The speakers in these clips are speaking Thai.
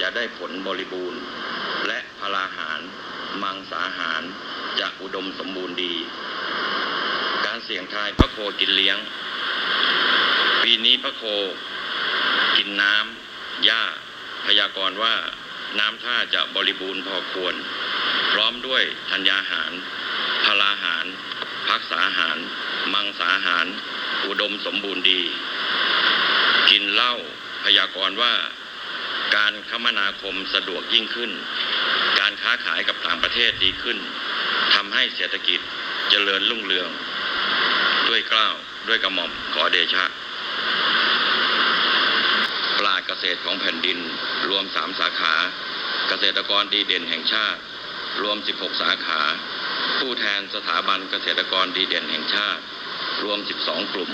จะได้ผลบริบูรณ์ และพลาหาร มังสาหาร จะอุดมสมบูรณ์ดี การเสี่ยงทายพระโคกินเลี้ยง ปีนี้พระโคกินน้ำหญ้าพยากรณ์ว่าน้ำท่าจะบริบูรณ์พอควร พร้อมด้วยธัญญาหาร พลาหาร พักษาหาร มังสาหาร อุดมสมบูรณ์ดี กินเหล้าพยากรณ์ว่า การคมนาคมสะดวกยิ่งขึ้น การค้าขายกับต่างประเทศดีขึ้นทำให้เศรษฐกิจเจริญรุ่งเรือง ด้วยกล้าวด้วยกระหม่อมขอเดชะปราเกษตรของแผ่นดินรวม3สาขา เกษตรกรดีเด่นแห่งชาติ รวม 16 สาขา ผู้แทนสถาบันเกษตรกรดีเด่นแห่งชาติ รวม 12 กลุ่ม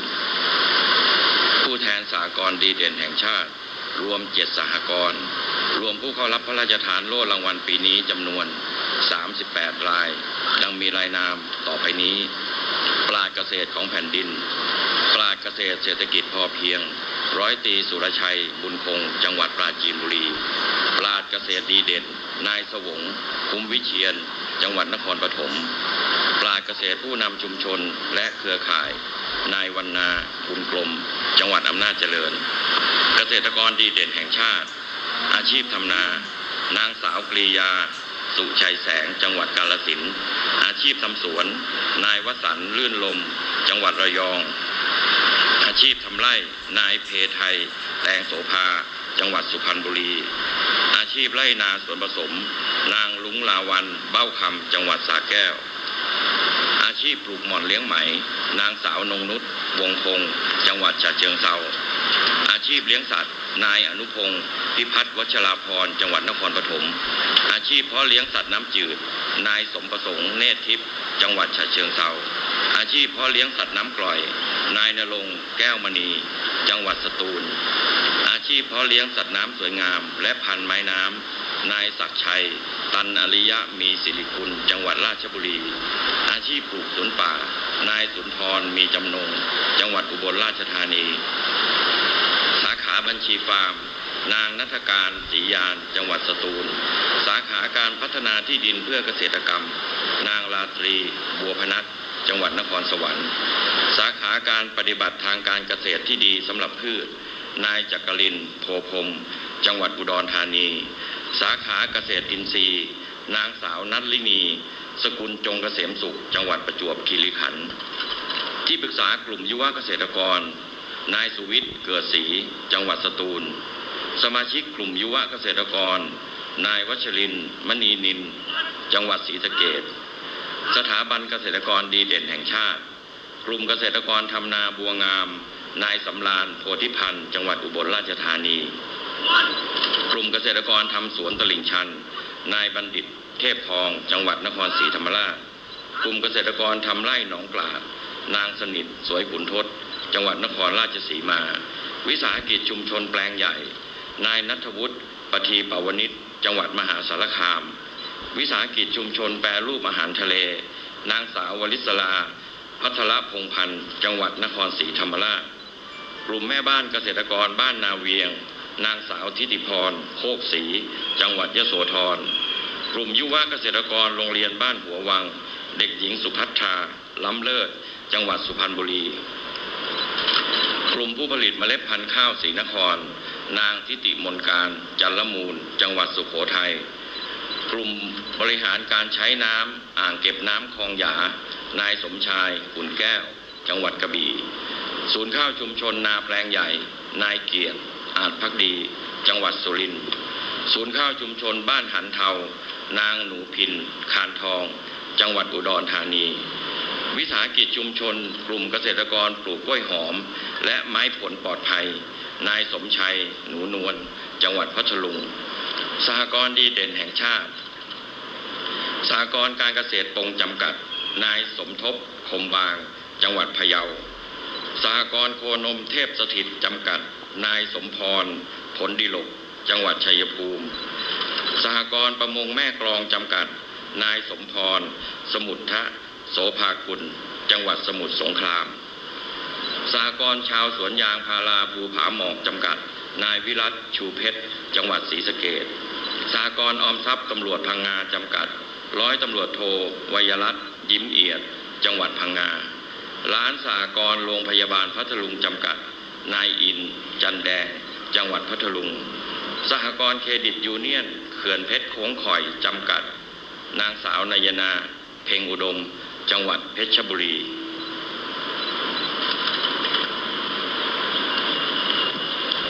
ผู้แทนสากรดีเด่นแห่งชาติ รวม7สหกรณ์รวมผู้เข้ารับพระราชทานโล่รางวัลปีนี้จำนวน 38 ราย ดังมีรายนามต่อไปนี้ ปราเกษตรของแผ่นดิน ปราเกษตรเศรษฐกิจพอเพียง ร้อยตีสุรชัย บุญคง จังหวัดปราจีนบุรี ปราเกษตรดีเด่น นายสวง คุ้มวิเชียน จังหวัดนครปฐม ปราเกษตรผู้นำชุมชนและเครือข่าย นายวันนาบุญกลม จังหวัดอำนาจเจริญ ษตรกรดีเด่นแห่งชาติ อาชีพทำนา นางสาวกรียา สุชัยแสง จังหวัดกาลสินอาชีพทำสวน นายวสันต์ลื่นลม จังหวัดระยอง อาชีพทำไร่ นายเพไทย แตงโสภา จังหวัดสุพรรณบุรี อาชีพไร่นาสวนผสม นางลุงลาวัน เบ้าคำจังหวัดสระแก้วอาชีพปลูกหม่อนเลี้ยงไหม นางสาวนงนุชวงคงจังหวัดฉะเชิงเทรา ชีพเลี้ยงสัตว์ นายอนุพงศ์พิพัฒน์วัชราพรจังหวัดนครปฐม อาชีพเพาะเลี้ยงสัตว์น้ำจืด นายสมประสงค์เนตรทิพย์จังหวัดฉะเชิงเทราอาชีพเพาะเลี้ยงสัตว์น้ำกร่อย นายนรงค์แก้วมณี จังหวัดสตูล อาชีพเพาะเลี้ยงสัตว์น้ำสวยงาม และพันธุ์ไม้น้ำ นายศักชัย ตันอริยะมีสิริคุณจังหวัดราชบุรี อาชีพปลูกสวนป่า นายสุนทรมีจำนง จังหวัดอุบลราชธานี บัญชีฟาร์ม นางนัฐการศรียาน จังหวัดสตูล สาขาการพัฒนาที่ดินเพื่อเกษตรกรรม นางราตรี บัวพนัสจังหวัดนครสวรรค์ สาขาการปฏิบัติทางการเกษตรที่ดีสำหรับพืช นายจักรินโพพรมจังหวัดอุดรธานี สาขาเกษตรอินทรีย์ นางสาวนัทลินี สกุลจงเกษมสุข จังหวัดประจวบคีรีขันธ์ที่ปรึกษากลุ่มยุวเกษตรกร นายสุวิทย์เกิดศรีจังหวัดสตูล สมาชิกกลุ่มยุวเกษตรกร นายวัชรินมณีนิน จังหวัดศรีสะเกดสถาบันเกษตรกรดีเด่นแห่งชาติ กลุ่มเกษตรกรทำนาบัวงาม นายสำราญโพธิพันธ์จังหวัดอุบลราชธานี กลุ่มเกษตรกรทำสวนตลิ่งชัน นายบัณฑิต เทพทอง จังหวัดนครศรีธรรมราช กลุ่มเกษตรกรทำไร่หนองกลาดนางสนิทสวยขุนทศ จังหวัดนครราชสีมา วิสาหกิจชุมชนแปลงใหญ่ นายนัทวุฒิปทีปวนิชจังหวัดมหาสารคาม วิสาหกิจชุมชนแปรรูปอาหารทะเล นางสาววลิศลา พัทรพงพันธ์ จังหวัดนครศรีธรรมราช กลุ่มแม่บ้านเกษตรกรบ้านนาเวียง นางสาวทิติพร โคกศรีจังหวัดยโสธร กลุ่มยุวเกษตรกรโรงเรียนบ้านหัววัง เด็กหญิงสุพัฒราล้ำเลิศ จังหวัดสุพรรณบุรี มผู้ผลิตเมล็ดพันธุ์ข้าวศรีนคร นางทิติมนการจันละมูล จังหวัดสุโขทัยกลุ่มบริหารการใช้น้ำอ่างเก็บน้ำคลองหยา นายสมชายขุนแก้ว จังหวัดกระบี่ ศูนย์ข้าวชุมชนนาแปลงใหญ่ นายเกียรติ อาจพักดี จังหวัดสุรินทร์ศูนย์ข้าวชุมชนบ้านหันเทา นางหนูพิน คานทอง จังหวัดอุดรธานี วิสาหกิจชุมชน กลุ่มเกษตรกรปลูกกล้วยหอม และไม้ผลปลอดภัย นายสมชัย หนูนวลจังหวัดพัทลุงสหกรณ์ดีเด่นแห่งชาติสหกรณ์การเกษตรปงจำกัด นายสมทบคมบาง จังหวัดพะเยาสหกรณ์โคนมเทพสถิตจำกัด นายสมพร ผลดิลก จังหวัดชัยภูมิสหกรณ์ประมงแม่กลองจำกัด นายสมพร สมุทธะ โสภากุล จังหวัดสมุทรสงครามสหกรชาวสวนยางพาราภูผาหมอกจำกัด นายวิรัตชูเพชร จังหวัดศรีสะเกดสหกรออมทรัพย์ตำรวจพังงาจำกัด ร้อยตำรวจโทวยรัตน์ยิ้มเอียด จังหวัดพังงา ร้านสหกรโรงพยาบาลพัทลุงจำกัด นายอิน จันแดง จังหวัดพัทลุง สหกรณ์เครดิตยูเนียน เขื่อนเพชรโค้งข่อยจำกัด นางสาวนายนา เพ็งอุดม จังหวัดเพชรบุรี